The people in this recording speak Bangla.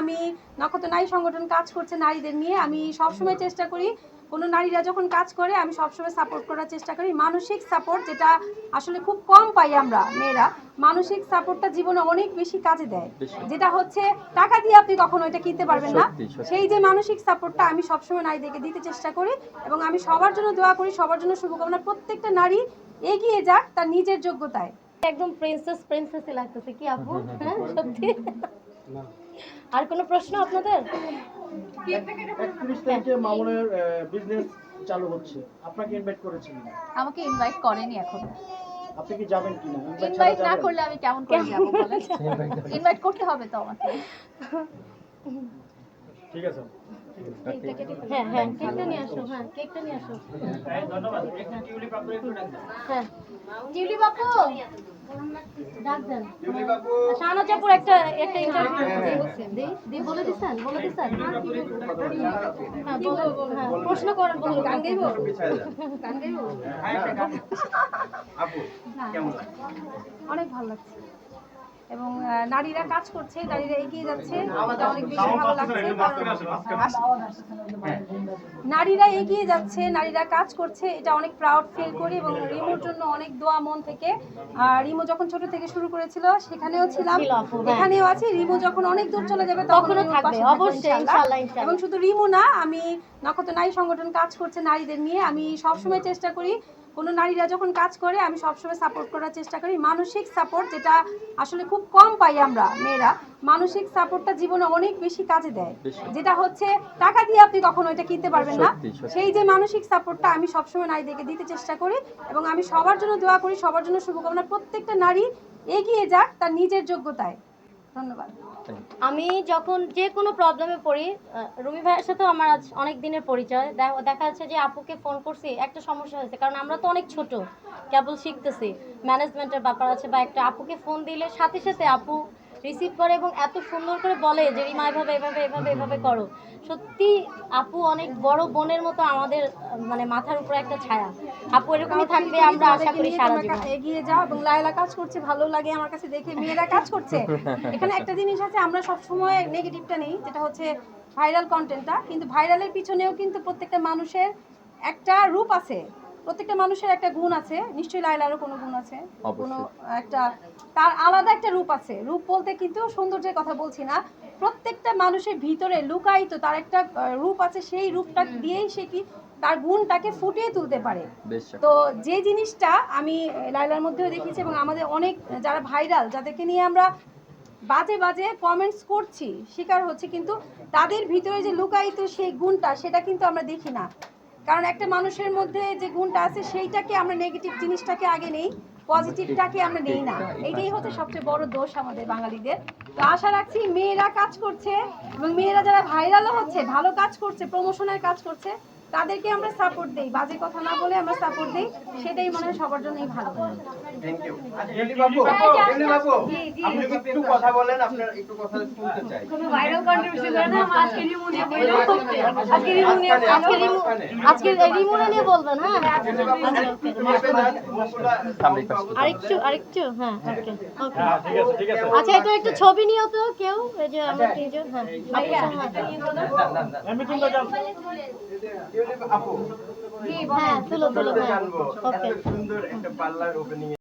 আমি নক্ষত্র নারী সংগঠন কাজ করছে নারীদের নিয়ে আমি সবসময় চেষ্টা করি কোনো নারীরা যখন কাজ করে আমি সবসময় সাপোর্ট করার চেষ্টা করি। মানসিক সাপোর্ট যেটা আসলে খুব কম পাই আমরা মেয়েরা মানসিক সাপোর্টটা জীবনে অনেক বেশি কাজে দেয়। যেটা হচ্ছে টাকা দিয়ে আপনি কখনো এটা কিনতে পারবেন না। সেই যে মানসিক সাপোর্টটা আমি সবসময় নারীদেরকে দিতে চেষ্টা করি এবং আমি সবার জন্য দোয়া করি সবার জন্য শুভকামনা। প্রত্যেকটা নারী এগিয়ে যাক তার নিজের যোগ্যতায়। একদম প্রিন্সেস প্রিন্সেসই লাগতেছে। কি আপু? হ্যাঁ সত্যি? আর কোনো প্রশ্ন আপনাদের? একত্রিশ তারিখে মামুনের বিজনেস চালু হচ্ছে। আপনাকে ইনভাইট করেছেন আমাকে ইনভাইট করেনি এখন। আপনি কি যাবেন কিনা? ইনভাইট না করলে আমি কেমন করে যাব বলেন। ইনভাইট করতে হবে তো আমাকে। ঠিক আছে? হ্যাঁ হ্যাঁ কেকটা নিয়ে আসো হ্যাঁ কেকটা নিয়ে আসো। হ্যাঁ ডাক দেন। চাপুর একটা একটা ইন্টারভিউ দি দি বলে দিছেন বলে দিছেন হ্যাঁ বলে হ্যাঁ প্রশ্ন করেন বলুন গান গাইবো? গান গাইবো? অনেক ভালো লাগছে। এবং নারীরা কাজ করছে নারীরা এগিয়ে যাচ্ছে এটা অনেক বেশি ভালো লাগছে নারীরা এগিয়ে যাচ্ছে নারীরা কাজ করছে এটা অনেক প্রাউড ফিল করি এবং রিমোর জন্য অনেক দোয়া মন থেকে আর রিমো যখন ছোট থেকে শুরু করেছিল সেখানেও ছিলাম হ্যাঁ। এখানেও আছি রিমো যখন অনেক দূর চলে যাবে তখন তখনও থাকবে, অবশ্যই, ইনশাআল্লাহ। ইনশাআল্লাহ, ইনশাআল্লাহ। এবং শুধু রিমো না আমি নক্ষত্র নারী সংগঠন কাজ করছে নারীদের নিয়ে আমি সবসময় চেষ্টা করি কোনো নারীরা যখন কাজ করে আমি সবসময় সাপোর্ট করার চেষ্টা করি মানসিক সাপোর্ট যেটা আসলে খুব কম পাই আমরা মেয়েরা। মানসিক সাপোর্টটা জীবনে অনেক বেশি কাজে দেয়। যেটা হচ্ছে টাকা দিয়ে আপনি কখনো এটা কিনতে পারবেন না। সেই যে মানসিক সাপোর্টটা আমি সবসময় নারীদেরকে দিতে চেষ্টা করি এবং আমি সবার জন্য দোয়া করি সবার জন্য শুভকামনা। প্রত্যেকটা নারী এগিয়ে যাক তার নিজের যোগ্যতায়। ধন্যবাদ। আমি যখন যে কোনো প্রবলেমে পড়ি রুমি ভাইয়ের সাথেও আমার আজ অনেক দিনের পরিচয়। দেখা যাচ্ছে যে আপুকে ফোন করছি একটা সমস্যা হয়েছে কারণ আমরা তো অনেক ছোট কেবল শিখতেছি। ম্যানেজমেন্টের ব্যাপার আছে বা একটা আপুকে ফোন দিলে সাথে সাথে আপু রিসিভ করে এবং এত সুন্দর করে বলে যে রিমা এভাবে এভাবে এভাবে এভাবে করো। সত্যি আপু অনেক বড় বোনের মতো আমাদের মানে মাথার উপরে একটা ছায়া। আপু এরকমই থাকবে আমরা আশা করি সারা জীবন। এগিয়ে যাও এবং লায়লা কাজ করছে ভালো লাগে আমার কাছে দেখে মেয়েরা কাজ করছে। এখানে একটা জিনিস আছে আমরা সব সময় নেগেটিভটা নেই যেটা হচ্ছে ভাইরাল কন্টেন্টটা কিন্তু ভাইরালের পিছনেও কিন্তু প্রত্যেকটা মানুষের একটা রূপ আছে। প্রত্যেকটা মানুষের একটা গুণ আছে নিশ্চয়ই লাইলারও কোনো গুণ আছে কোনো একটা তার আলাদা একটা রূপ আছে। রূপ বলতে কিন্তু সৌন্দর্যের কথা বলছি না প্রত্যেকটা মানুষের ভিতরে লুকায়িত তার একটা রূপ আছে সেই রূপটা দিয়েই সে কি তার গুণটাকে ফুটিয়ে তুলতে পারে। তো যে জিনিসটা আমি লাইলার মধ্যেও দেখেছি এবং আমাদের অনেক যারা ভাইরাল যাদেরকে নিয়ে আমরা বাজে বাজে কমেন্টস করছি শিকার হচ্ছে কিন্তু তাদের ভিতরে যে লুকায়িত সেই গুণটা সেটা কিন্তু আমরা দেখি না। কারণ একটা মানুষের মধ্যে যে গুণটা আছে সেইটাকে আমরা নেগেটিভ জিনিসটাকে আগে নেই। পজিটিভটাকে আমরা নেই না। এটাই হচ্ছে সবচেয়ে বড় দোষ আমাদের বাঙালিদের। তো আশা রাখছি মেয়েরা কাজ করছে এবং মেয়েরা যারা ভাইরালও হচ্ছে ভালো কাজ করছে প্রমোশনের কাজ করছে তাদেরকে আমরা সাপোর্ট দেই। বাজে কথা না বলে আমরা সাপোর্ট দেই। সেটাই মনে হয় সবার জন্যই ভালো। থ্যাংক ইউ বাবু জেলি বাবু আপনি একটু কথা বলেন আপনার একটু কথা শুনতে চাই। ভাইরাল কন্ট্রিবিউশন করে না? আজকে রিমু নিয়ে আজকে রিমু নিয়ে আজকে রিমু আজকে রিমু নিয়ে বলবেন হ্যাঁ। আরেকটু আরেকটু হ্যাঁ ওকে ওকে। আছে আচ্ছা এটা একটু ছবি নিও তো কেউ এই যে আমার টিচার হ্যাঁ। আমি যান জেলি আপু। হ্যাঁ তুলো তুলো হ্যাঁ। জানব। ওকে এত সুন্দর একটা পার্লার ওপেনিং